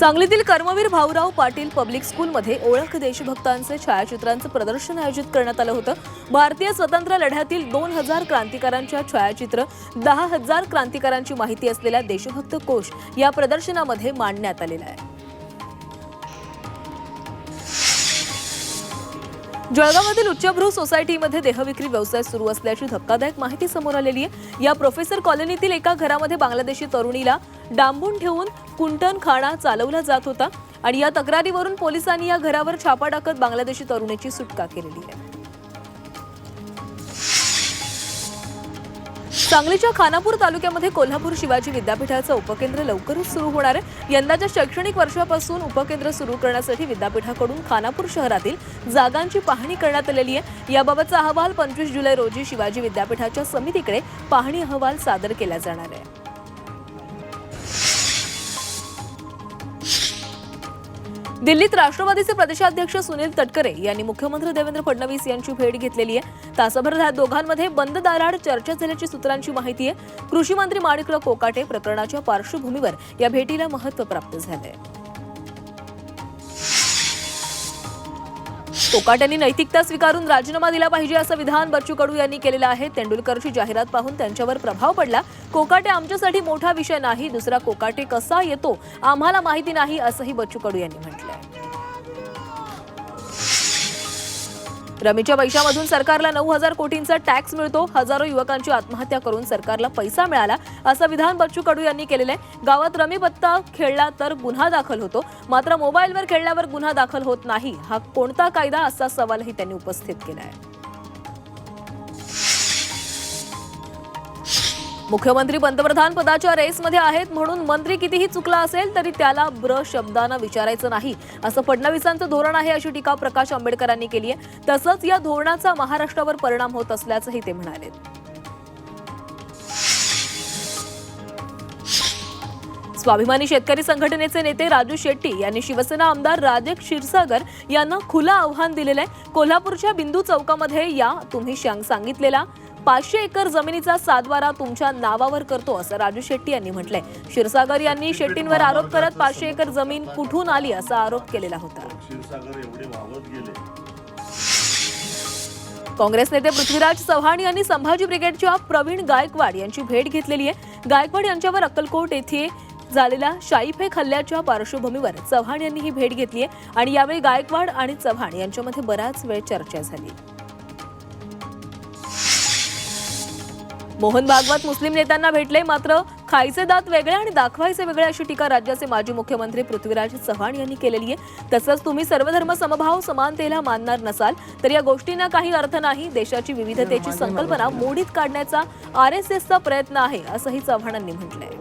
सांगलीतील कर्मवीर भाऊराव पाटील पब्लिक स्कूलमध्ये ओळख देशभक्तांचे छायाचित्रांचं प्रदर्शन आयोजित करण्यात आलं होतं. भारतीय स्वतंत्र लढ्यातील दोन हजार क्रांतिकारांच्या छायाचित्र दहा हजार क्रांतिकारांची माहिती असलेला देशभक्त कोश या प्रदर्शनामध्ये मांडण्यात आलेला आहे. जळगावातील उच्चभ्रू सोसायटीमध्ये देहविक्री व्यवसाय सुरू असल्याची धक्कादायक माहिती समोर आलेली आहे. या प्रोफेसर कॉलनीतील एका घरामध्ये बांगलादेशी तरुणीला डांबून ठेवून कुंटन खाणा चालवला जात होता आणि या तक्रारीवरून पोलिसांनी या घरावर छापा टाकत बांगलादेशी तरुणीची सुटका केलेली आहे. सांगलीच्या खानापूर तालुक्यामध्ये कोल्हापूर शिवाजी विद्यापीठाचं उपकेंद्र लवकरच सुरू होणार आहे. यंदाच्या शैक्षणिक वर्षापासून उपकेंद्र सुरू करण्यासाठी विद्यापीठाकडून खानापूर शहरातील जागांची पाहणी करण्यात आलेली आहे. याबाबतचा अहवाल पंचवीस जुलै रोजी शिवाजी विद्यापीठाच्या समितीकडे पाहणी अहवाल सादर केला जाणार आहे. दिल्लीत राष्ट्रवादीचे प्रदेशाध्यक्ष सुनील तटकरे यांनी मुख्यमंत्री देवेंद्र फडणवीस यांची भेट घेतलेली आहे. तासाभर दोघांमध्ये बंद दाराड चर्चा झाल्याची सूत्रांची माहिती आहे. कृषी मंत्री माणिकराव कोकाटे प्रकरणाच्या पार्श्वभूमीवर या भेटीला महत्त्व प्राप्त झालंय. कोकाट्यांनी नैतिकता स्वीकारून राजीनामा दिला पाहिजे असं विधान बच्चू कडू यांनी केलेलं आहे. तेंडुलकरची जाहिरात पाहून त्यांच्यावर प्रभाव पडला. कोकाटे आमच्यासाठी मोठा विषय नाही. दुसरा कोकाटे कसा येतो? आम्हाला माहिती नाही असंही बच्चू कडू यांनी म्हटलंय. रमीच्या पैशामधून सरकारला नऊ हजार कोटींचा टॅक्स मिळतो. हजारो युवकांची आत्महत्या करून सरकारला पैसा मिळाला. असं विधान बच्चू कडू यांनी केलेलं आहे. गावात रमी पत्ता खेळला तर गुन्हा दाखल होतो. मात्र मोबाईलवर खेळल्यावर गुन्हा दाखल होत नाही. हा कोणता कायदा? असा सवालही त्यांनी उपस्थित केला आहे मुख्यमंत्री पंतप्रधान पदाच्या रेसमध्ये आहेत म्हणून मंत्री कितीही चुकला असेल तरी त्याला ब्र शब्दानं विचारायचं नाही. असं फडणवीसांचं धोरण आहे अशी टीका प्रकाश आंबेडकरांनी केली आहे तसंच या धोरणाचा महाराष्ट्रावर परिणाम होत असल्याचंही ते म्हणाले. स्वाभिमानी शेतकरी संघटनेचे नेते राजू शेट्टी यांनी शिवसेना आमदार राजे क्षीरसागर यांना खुलं आव्हान दिलेलं आहे कोल्हापूरच्या बिंदू चौकामध्ये या तुम्ही सांगितलेला. पाचशे एकर जमिनीचा सातबारा तुमच्या नावावर करतो असं राजू शेट्टी यांनी म्हटलंय. क्षीरसागर यांनी शेट्टींवर आरोप करत पाचशे एकर जमीन कुठून आली असा आरोप केलेला होता. काँग्रेस नेते पृथ्वीराज चव्हाण यांनी संभाजी ब्रिगेडच्या प्रवीण गायकवाड यांची भेट घेतलेली आहे. गायकवाड यांच्यावर अक्कलकोट येथे झालेल्या शाईफेक हल्ल्याच्या पार्श्वभूमीवर चव्हाण यांनी ही भेट घेतली आहे. आणि यावेळी गायकवाड आणि चव्हाण यांच्यामध्ये बराच वेळ चर्चा झाली. मोहन भागवत मुस्लिम नेत्यांना भेटले मात्र खायचे दात वेगळे आणि दाखवायचे वेगळे अशी टीका राज्याचे माजी मुख्यमंत्री पृथ्वीराज चव्हाण यांनी केलेली आहे. तसंच तुम्ही सर्वधर्म समभाव समानतेला मानणार नसाल तर या गोष्टींना काही अर्थ नाही. देशाची विविधतेची संकल्पना मोडीत काढण्याचा आर एस एसचा प्रयत्न आहे असंही चव्हाणांनी म्हटलंय.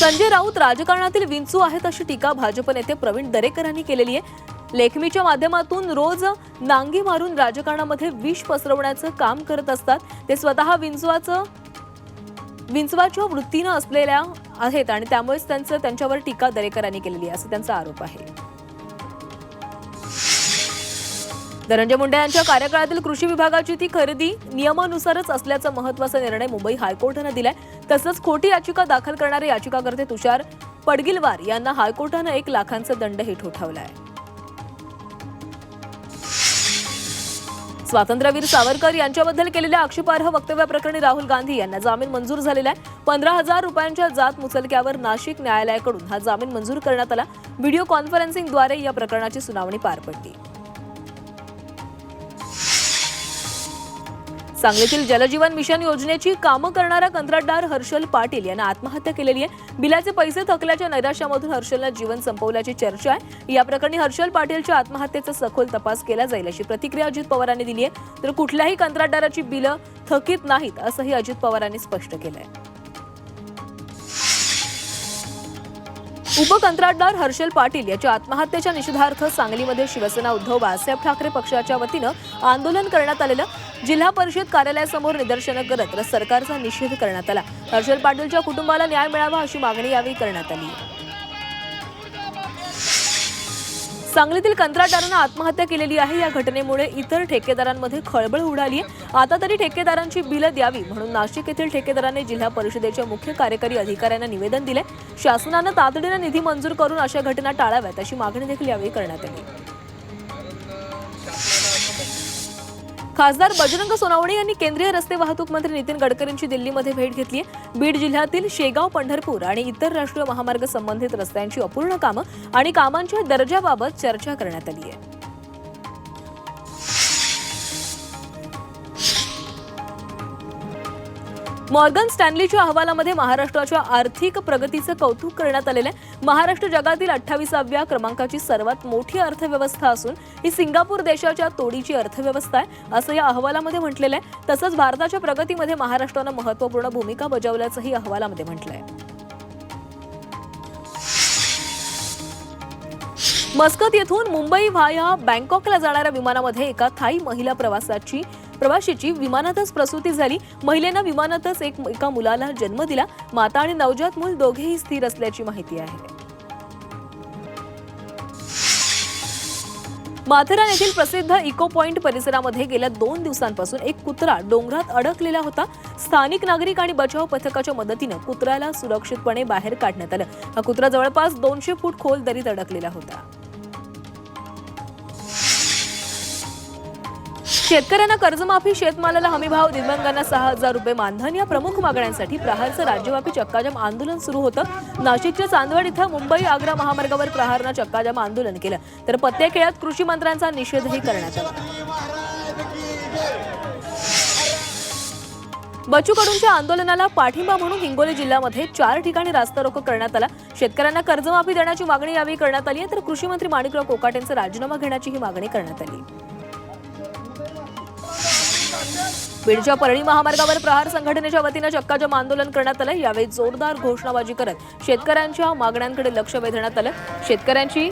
संजय राऊत राजकारणातील विंचू आहेत अशी टीका भाजप नेते प्रवीण दरेकर यांनी केलेली आहे. लेखमीच्या माध्यमातून रोज नांगी मारून राजकारणामध्ये विष पसरवण्याचं काम करत असतात. ते स्वतः विंचवाचं विंचवाच्या वृत्तीनं असलेल्या आहेत आणि त्यामुळेच त्यांचं त्यांच्यावर टीका दरेकरांनी केलेली आहे असं त्यांचा आरोप आहे. धनंजय मुंडे यांच्या कार्यकाळातील कृषी विभागाची ती खरेदी नियमानुसारच असल्याचा महत्त्वाचा निर्णय मुंबई हायकोर्टानं दिलाय. तसंच खोटी याचिका दाखल करणारे याचिकाकर्ते तुषार पडगिलवार यांना हायकोर्टानं एक लाखांचा दंडही ठोठावलाय स्वातंत्र्यवीर सावरकर यांच्याबद्दल केलेल्या आक्षेपार्ह वक्तव्याप्रकरणी राहुल गांधी यांना जामीन मंजूर झालेला आहे. पंधरा हजार रुपयांच्या जात मुचलक्यावर नाशिक न्यायालयाकडून हा जामीन मंजूर करण्यात आला. व्हिडिओ कॉन्फरन्सिंगद्वारे या प्रकरणाची सुनावणी पार पडली. सांगलीतील जलजीवन मिशन योजनेची कामं करणारा कंत्राटदार हर्षल पाटील यानं आत्महत्या केलेली आहे. बिलाचे पैसे थकल्याच्या नैराश्यामधून हर्षलनं जीवन संपवल्याची चर्चा आहे. या प्रकरणी हर्षल पाटीलच्या आत्महत्येचा सखोल तपास केला जाईल अशी प्रतिक्रिया अजित पवारांनी दिली आहे. तर कुठल्याही कंत्राटदाराची बिलं थकीत नाहीत असंही अजित पवारांनी स्पष्ट केलं आहे. उपकंत्राटदार हर्षल पाटील याच्या आत्महत्येच्या निषेधार्थ सांगलीमध्ये शिवसेना उद्धव बाळासाहेब ठाकरे पक्षाच्या वतीनं आंदोलन करण्यात आलेलं जिल्हा परिषद कार्यालयासमोर निदर्शनं करत सरकारचा निषेध करण्यात आला. हर्षल पाटीलच्या कुटुंबाला न्याय मिळावा अशी मागणी यावेळी करण्यात आली. सांगलीतील कंत्राटदारानं आत्महत्या केलेली आहे. या घटनेमुळे इतर ठेकेदारांमध्ये खळबळ उडाली आहे. आता तरी ठेकेदारांची बिलं द्यावी म्हणून नाशिक येथील ठेकेदाराने जिल्हा परिषदेच्या मुख्य कार्यकारी अधिकाऱ्यांना निवेदन दिले शासनानं तातडीनं निधी मंजूर करून अशा घटना टाळाव्यात अशी मागणी देखील यावेळी करण्यात आली. खासदार बजरंग सोनावणे यांनी केंद्रीय रस्ते वाहतूक मंत्री नितीन गडकरींची दिल्लीमध्ये भेट घेतली आहे. बीड जिल्ह्यातील शेगाव पंढरपूर आणि इतर राष्ट्रीय महामार्ग संबंधित रस्त्यांची अपूर्ण कामं आणि कामांच्या दर्जाबाबत चर्चा करण्यात आली आहे. मॉर्गन स्टॅनलीच्या अहवालामध्ये महाराष्ट्राच्या आर्थिक प्रगतीचं कौतुक करण्यात आलेलं आहे. महाराष्ट्र जगातील अठ्ठावीसाव्या क्रमांकाची सर्वात मोठी अर्थव्यवस्था असून ही सिंगापूर देशाच्या तोडीची अर्थव्यवस्था आहे असं या अहवालामध्ये म्हटलेलं आहे. तसंच भारताच्या प्रगतीमध्ये महाराष्ट्रानं महत्त्वपूर्ण भूमिका बजावल्याचंही अहवालामध्ये म्हटलं आहे मस्कत येथून मुंबई व्हाया बँकॉकला जाणाऱ्या विमानामध्ये एका थाई महिला प्रवासाची प्रवाशीची विमानातच प्रसूती झाली. महिलेनं विमानातच एक एका मुलाला जन्म दिला. माता आणि नवजात मूल दोघेही स्थिर असल्याची माहिती आहे. माथेरान येथील प्रसिद्ध इको पॉइंट परिसरामध्ये गेल्या दोन दिवसांपासून एक कुत्रा डोंगरात अडकलेला होता. स्थानिक नागरिक आणि बचाव पथकाच्या मदतीनं कुत्र्याला सुरक्षितपणे बाहेर काढण्यात आलं. हा कुत्रा जवळपास दोनशे फूट खोल दरीत अडकलेला होता. शेतकऱ्यांना कर्जमाफी शेतमालाला हमीभाव दिव्यांगांना सहा हजार रुपये मानधन या प्रमुख मागण्यांसाठी प्रहारचं राज्यव्यापी चक्काजाम आंदोलन सुरू होतं. नाशिकच्या चांदवड इथं मुंबई आग्रा महामार्गावर प्रहारनं चक्काजाम आंदोलन केलं. तर पत्ते खेळात कृषी मंत्र्यांचा निषेधही करण्यात आला. बच्चू कडूंच्या आंदोलनाला पाठिंबा म्हणून हिंगोली जिल्ह्यामध्ये चार ठिकाणी रास्ता रोको करण्यात आला. शेतकऱ्यांना कर्जमाफी देण्याची मागणी यावेळी करण्यात आली आहे तर कृषी मंत्री माणिकराव कोकाटेंचा राजीनामा घेण्याचीही मागणी करण्यात आली. बीडच्या परळी महामार्गावर प्रहार संघटनेच्या वतीनं चक्काजाम आंदोलन करण्यात आलं यावेळी जोरदार घोषणाबाजी करत शेतकऱ्यांच्या मागण्यांकडे लक्ष वेधण्यात आलं. शेतकऱ्यांची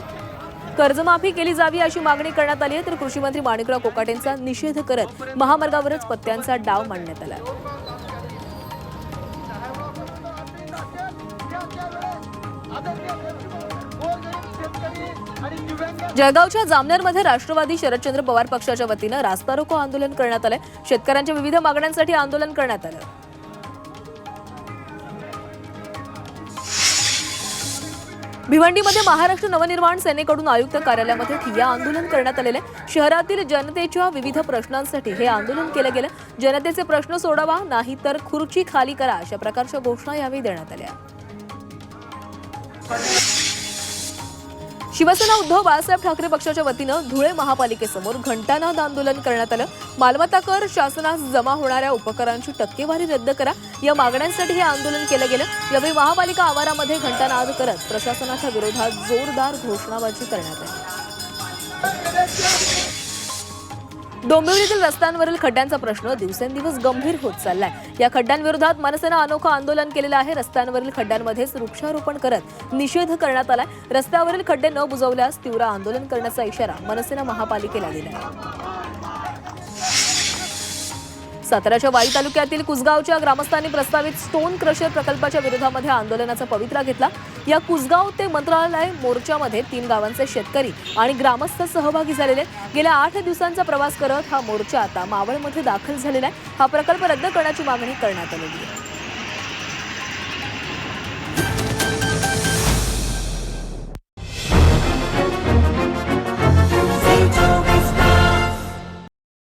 कर्जमाफी केली जावी अशी मागणी करण्यात आली आहे. तर कृषी मंत्री माणिकराव कोकाटेंचा निषेध करत महामार्गावरच पत्त्यांचा डाव मांडण्यात आला. जळगावच्या जामनेरमध्ये राष्ट्रवादी शरदचंद्र पवार पक्षाच्या वतीनं रास्ता रोको आंदोलन करण्यात आलंय. शेतकऱ्यांच्या विविध मागण्यांसाठी आंदोलन करण्यात आलं. भिवंडीमध्ये महाराष्ट्र नवनिर्माण सेनेकडून आयुक्त कार्यालयामध्ये ठिय्या आंदोलन करण्यात आलेले आहे. शहरातील जनतेच्या विविध प्रश्नांसाठी हे आंदोलन केलं गेलं. जनतेचे प्रश्न सोडवा नाही तर खुर्ची खाली करा अशा प्रकारच्या घोषणा यावेळी देण्यात आल्या. शिवसेना उद्धव बाळासाहेब ठाकरे पक्षाच्या वतीनं धुळे महापालिकेसमोर घंटानाद आंदोलन करण्यात आलं. मालमत्ता कर शासनास जमा होणाऱ्या उपकरांची टक्केवारी रद्द करा. या मागण्यांसाठी हे आंदोलन केलं गेलं. यावेळी महापालिका आवारामध्ये घंटानाद करत प्रशासनाच्या विरोधात जोरदार घोषणाबाजी करण्यात आली. डोंबिवलीतील रस्त्यांवरील खड्ड्यांचा प्रश्न दिवसेंदिवस गंभीर होत चाललाय. या खड्ड्यांविरोधात मनसेनं अनोखं आंदोलन केलेलं आहे. रस्त्यांवरील खड्ड्यांमध्येच वृक्षारोपण करत निषेध करण्यात आलाय. रस्त्यावरील खड्डे न बुजवल्यास तीव्र आंदोलन करण्याचा इशारा मनसेनं महापालिकेला दिला आहे साताऱ्याच्या वाई तालुक्यातील कुसगावच्या ग्रामस्थांनी प्रस्तावित स्टोन क्रशर प्रकल्पाच्या विरोधामध्ये आंदोलनाचा पवित्रा घेतला. या कुसगाव ते मंत्रालय मोर्चामध्ये तीन गावांचे शेतकरी आणि ग्रामस्थ सहभागी झालेले आहेत. गेल्या आठ दिवसांचा प्रवास करत हा मोर्चा आता मावळमध्ये दाखल झालेला आहे हा प्रकल्प रद्द करण्याची मागणी करण्यात आलेली आहे